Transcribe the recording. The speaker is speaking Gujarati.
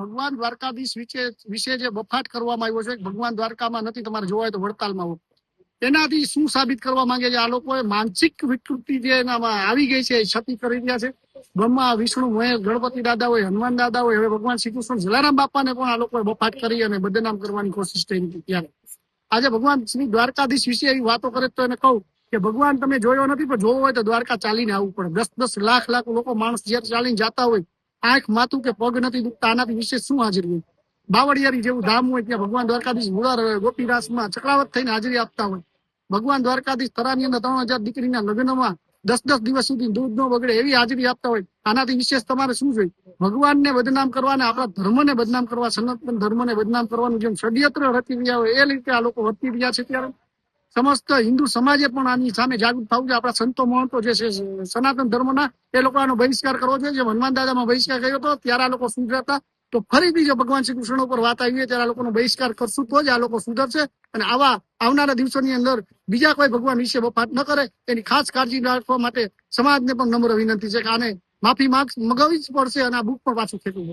ભગવાન દ્વારકાધીશ વિશે વિશે જે બફાટ કરવામાં આવ્યો છે, ભગવાન દ્વારકામાં નથી, તમારે જોવા હોય તો વડતાલમાં હોય. એનાથી શું સાબિત કરવા માંગે છે? આ લોકોએ માનસિક વિકૃતિ જે એનામાં આવી ગઈ છે છતી કરી રહ્યા છે. બ્રહ્મા, વિષ્ણુ મહેશ ગણપતિ દાદા હોય હનુમાન દાદા હોય હવે ભગવાન શ્રી કૃષ્ણ જલારામ બાપાને પણ આ લોકોએ બફાટ કરી અને બદનામ કરવાની કોશિશ કરી હતી ત્યારે. આજે ભગવાન શ્રી દ્વારકાધીશ વિશે એવી વાતો કરે તો એને કહું કે, ભગવાન, તમે જોયો નથી, પણ જોવો હોય તો દ્વારકા ચાલીને આવવું પડે. દસ દસ લાખ લાખ લોકો માણસ જ્યારે ચાલીને જતા હોય આંખ માથું કે પગ નથી, દુખતા આનાથી વિશેષ શું હાજરી હોય? બાવળિયારી જેવું ધામ હોય ત્યાં ભગવાન દ્વારકાધીશ રહે ગોપીરાસમાં ચક્રાવત થઈને હાજરી આપતા હોય. ભગવાન દ્વારકાધીશ તરાની અંદર ત્રણ હજાર દીકરીના લગ્નમાં દસ દસ દિવસ સુધી દૂધ નો બગડે એવી હાજરી આપતા હોય. આનાથી વિશેષ તમારે શું જોઈએ? ભગવાનને બદનામ કરવા અને આપણા ધર્મને બદનામ કરવા, સનાતન ધર્મને બદનામ કરવાનું જેમ ષડયંત્ર રચી રહ્યા હોય, એ રીતે આ લોકો વર્તી રહ્યા છે ત્યારે. સમસ્ત હિન્દુ સમાજે પણ આની સામે જાગૃત થવું જોઈએ. આપણા સંતો મહંતો જે છે, સનાતન ધર્મના, એ લોકો આનો બહિષ્કાર કરવો જોઈએ. જે હનુમાન દાદામાં બહિષ્કાર કર્યો હતો, ત્યારે આ લોકો સુધરતા. તો ફરીથી જો ભગવાન શ્રી કૃષ્ણ ઉપર વાત આવી ત્યારે આ લોકોનો બહિષ્કાર કરશું તો જ આ લોકો સુધરશે. અને આવા આવનારા દિવસોની અંદર બીજા કોઈ ભગવાન વિશે વફાટ ન કરે. એની ખાસ કાળજી રાખવા માટે સમાજને પણ નમ્ર વિનંતી છે કે આને માફી માંગ મગાવી જ પડશે અને આ બુક પણ પાછું ખેંચવું